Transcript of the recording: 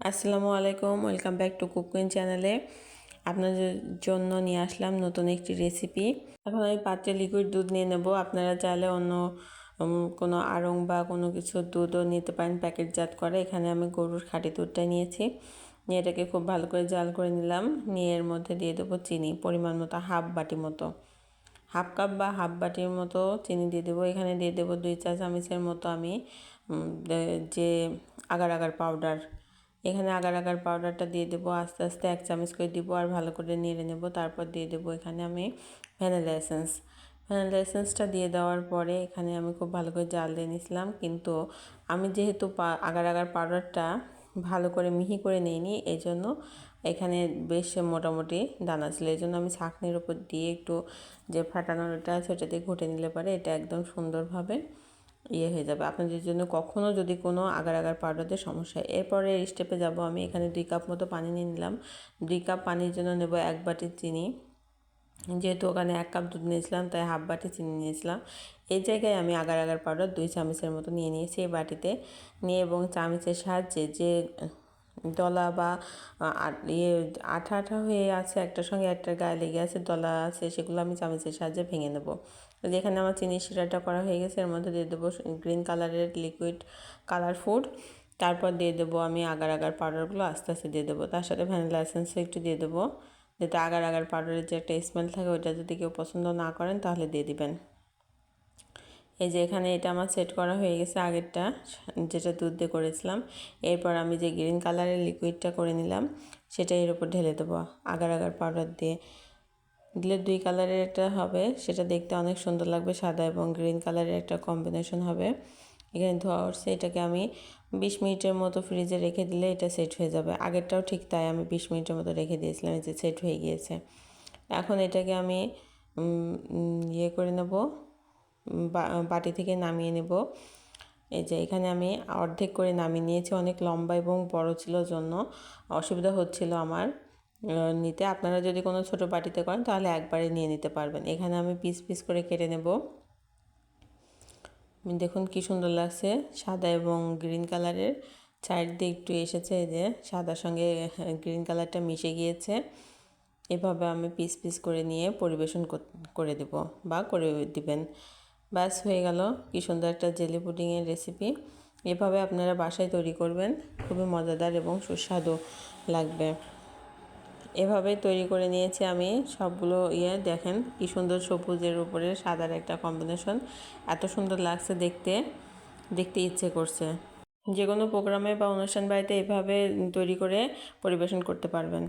আসসালামু আলাইকুম, welcome back to cooking চ্যানেলে। আপনাদের জন্য নিয়ে আসলাম নতুন একটি রেসিপি। এখন আমি পাত্রে লিকুইড দুধ নিয়ে নেব। আপনারা চাইলে অন্য কোনো আড়ং বা কোনো কিছু দুধও নিতে পারেন প্যাকেটজাত করে। এখানে আমি গরুর খাঁটি দুধটা নিয়েছি। নিয়ে এটাকে খুব ভালো করে জাল করে নিলাম। নিয়ে এর মধ্যে দিয়ে দেবো চিনি, পরিমাণ মতো হাফ বাটি মতো। হাফ কাপ বা হাফ বাটির মতো চিনি দিয়ে দেবো। এখানে দিয়ে দেবো দুই চা চামচের মতো আমি যে আগার আগার পাউডার এখানে আগার আগার পাউডারটা দিয়ে দেবো, আস্তে আস্তে এক চামচ করে দিব আর ভালো করে নেড়ে নেব। তারপর দিয়ে দেবো এখানে আমি ভ্যানিলা এসেন্স ভ্যানিলা এসেন্সটা দিয়ে দেওয়ার পরে এখানে আমি খুব ভালো করে জাল দিয়ে নিয়েছিলাম। কিন্তু আমি যেহেতু আগার আগার পাউডারটা ভালো করে মিহি করে নিইনি এই জন্য এখানে বেশ মোটামুটি দানা ছিল। এই জন্য আমি ছাঁকনির উপর দিয়ে একটু যে ফাটানোটা দিয়ে ঘুটে নিলে পারে, এটা একদম সুন্দরভাবে ইয়ে হয়ে যাবে। আপনাদের জন্য কখনও যদি কোনো আগার আগার পাউডারদের সমস্যা হয়। এরপরে স্টেপে যাব আমি। এখানে দুই কাপ মতো পানি নিয়ে নিলাম। দুই কাপ পানির জন্য নেব এক বাটি চিনি। যেহেতু ওখানে এক কাপ দুধ নিয়েছিলাম, তাই হাফ বাটি চিনি নিয়েছিলাম। এই জায়গায় আমি আগার আগার পাউডার দুই চামচের মতো নিয়ে নিয়েছি এই বাটিতে। নিয়ে এবং চামচের সাহায্যে যে দলা বা ইয়ে আঠা আঠা হয়ে আছে একটার সঙ্গে একটার গায়ে লেগে আছে, দলা আছে, সেগুলো আমি চামচের সাহায্যে ভেঙে নেব। যেখানে আমার চিনি শিরাটা করা হয়ে গেছে, এর মধ্যে দিয়ে দেবো গ্রিন কালারের লিকুইড কালার ফুড তারপর দিয়ে দেবো আমি আগার আগার পাউডারগুলো আস্তে আস্তে দিয়ে দেবো। তার সাথে ভ্যানিলা এসেন্সও একটু দিয়ে দেবো। যাতে আগার আগার পাউডারের যে একটা স্মেল থাকে, ওইটা যদি কেউ পছন্দ না করেন, তাহলে দিয়ে দিবেন। এই যে এখানে এটা আমার সেট করা হয়ে গেছে আগেরটা, যেটা দুধ দিয়ে করেছিলাম। এরপর আমি যে গ্রিন কালারের লিকুইডটা করে নিলাম, সেটা এর উপর ঢেলে দেবো, আগার আগার পাউডার দিয়ে। দিলে দুই কালারের একটা হবে, সেটা দেখতে অনেক সুন্দর লাগবে সাদা এবং গ্রিন কালারের একটা কম্বিনেশন হবে। এখানে ধোয়া উঠছে, এটাকে আমি বিশ মিনিটের মতো ফ্রিজে রেখে দিলে এটা সেট হয়ে যাবে। আগেরটাও ঠিক তাই, আমি বিশ মিনিটের মতো রেখে দিয়েছিলাম, এই যে সেট হয়ে গিয়েছে। এখন এটাকে আমি ইয়ে করে নেব বাটি থেকে নামিয়ে নেব। এই যে এখানে আমি অর্ধেক করে নামিয়ে নিয়েছি, অনেক লম্বা এবং বড় ছিল জন্য। অসুবিধা হচ্ছিল আমার নিতে। আপনারা যদি কোনো ছোট বাটিতে করেন তাহলে একবারে নিয়ে নিতে পারবেন। এখানে আমি পিস পিস করে কেটে নেব। দেখুন কি সুন্দর লাগছে, সাদা এবং গ্রিন কালারের। সাইড দিয়ে একটু এসেছে যে, সাদার সঙ্গে গ্রিন কালারটা মিশে গিয়েছে। এভাবে আমি পিস পিস করে নিয়ে পরিবেশন করে দেব বা করে দিবেন। ব্যাস হয়ে গেল। কি সুন্দর একটা জেলি পুডিংয়ের রেসিপি এভাবে আপনারা বাসায় তৈরি করবেন। খুবই মজাদার এবং সুস্বাদু লাগবে। এভাবে তৈরি করে নিয়েছি আমি সবগুলো ইয়ে। দেখেন কি সুন্দর সবুজের উপরে সাদার একটা কম্বিনেশন এত সুন্দর লাগছে দেখতে। দেখতে ইচ্ছে করছে। যে কোনো প্রোগ্রামে বা অনুষ্ঠান বাড়িতে এভাবে তৈরি করে পরিবেশন করতে পারবেন।